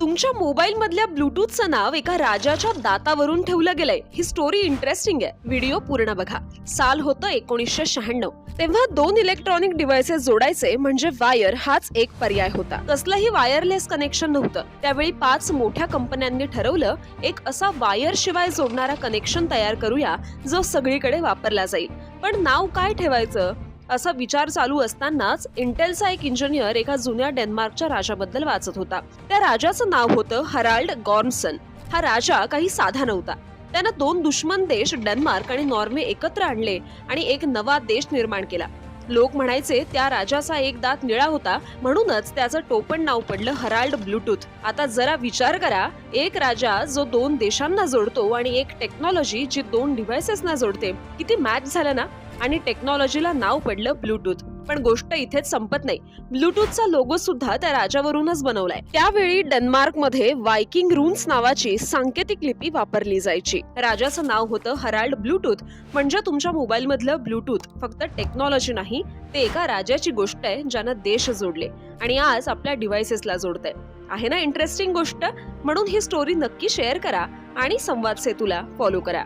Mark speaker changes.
Speaker 1: तुमच्या मोबाईल मधल्या ब्लूटूथचं नाव एका राजाच्या दातावरून ठेवलं गेलंय. ही स्टोरी इंटरेस्टिंग आहे. व्हिडिओ पूर्ण बघा. साल होतं एकोणीसशे शहाण्णव. तेव्हा दोन इलेक्ट्रॉनिक डिव्हायसेस जोडायचे म्हणजे वायर हाच एक पर्याय होता. कसलंही वायरलेस कनेक्शन नव्हतं. त्यावेळी पाच मोठ्या कंपन्यांनी ठरवलं एक असा वायर शिवाय जोडणारा कनेक्शन तयार करूया जो सगळीकडे वापरला जाईल. पण नाव काय ठेवायचं? असा विचार चालू असतानाच इंटेलचा एक इंजिनियर एका जुन्या डेन्मार्कच्या राजाबद्दल वाचत होता. त्या राजाचं नाव होतं हराल्ड गॉर्मसन हा राजा काही साधा नव्हता. त्यानं दोन दुश्मन देश डेन्मार्क आणि नॉर्वे एकत्र आणले आणि एक नवा देश निर्माण केला. लोक म्हणायचे त्या राजाचा एक दात निळा होता म्हणूनच त्याचं टोपण नाव पडलं हराल्ड ब्लूटूथ आता जरा विचार करा एक राजा जो दोन देशांना जोडतो आणि एक टेक्नॉलॉजी जी दोन डिव्हायसेसना जोडते. किती मॅच झालं ना? आणि टेक्नॉलॉजीला नाव पडलं ब्लूटूथ पण गोष्ट इथेच संपत नाही. ब्लूटूथचा लोगो सुद्धा त्या राजावरूनच बनवलाय. त्यावेळी डेन्मार्कमध्ये वायकिंग रून्स नावाची सांकेतिक लिपी वापरली जायची. राजाचं नाव होतं हराल्ड ब्लूटूथ म्हणजे तुमच्या मोबाईल मधलं ब्लूटूथ फक्त टेक्नॉलॉजी नाही ते एका राजाची गोष्ट आहे ज्यानं देश जोडले. आणि आज आपल्या डिव्हायसेसला जोडतंय. आहे ना इंटरेस्टिंग गोष्ट? म्हणून ही स्टोरी नक्की शेअर करा आणि संवाद सेतूला फॉलो करा.